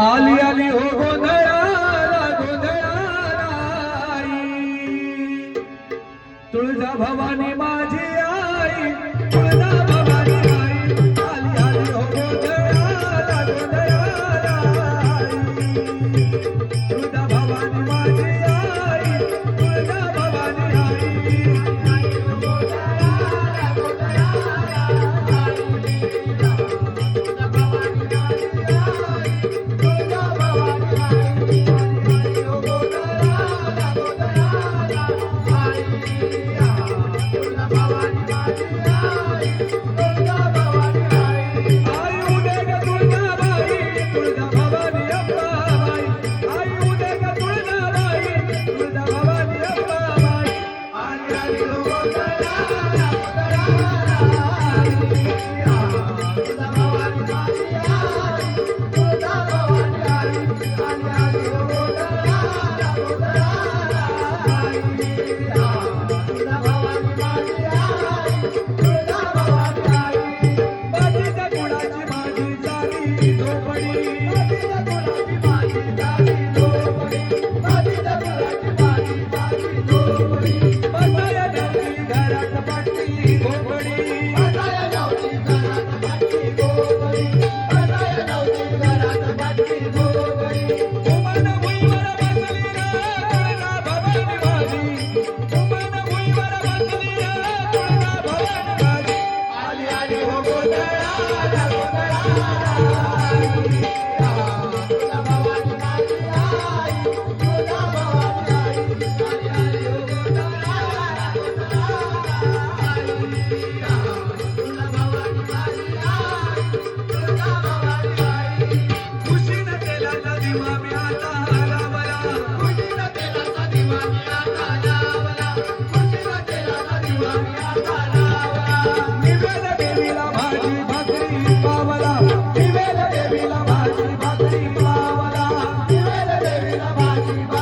आली आली हो, हो गोंधळाला गोंधळाई तुळजा भवानी माझी आई Tulja Gracias. Thank you. Bye.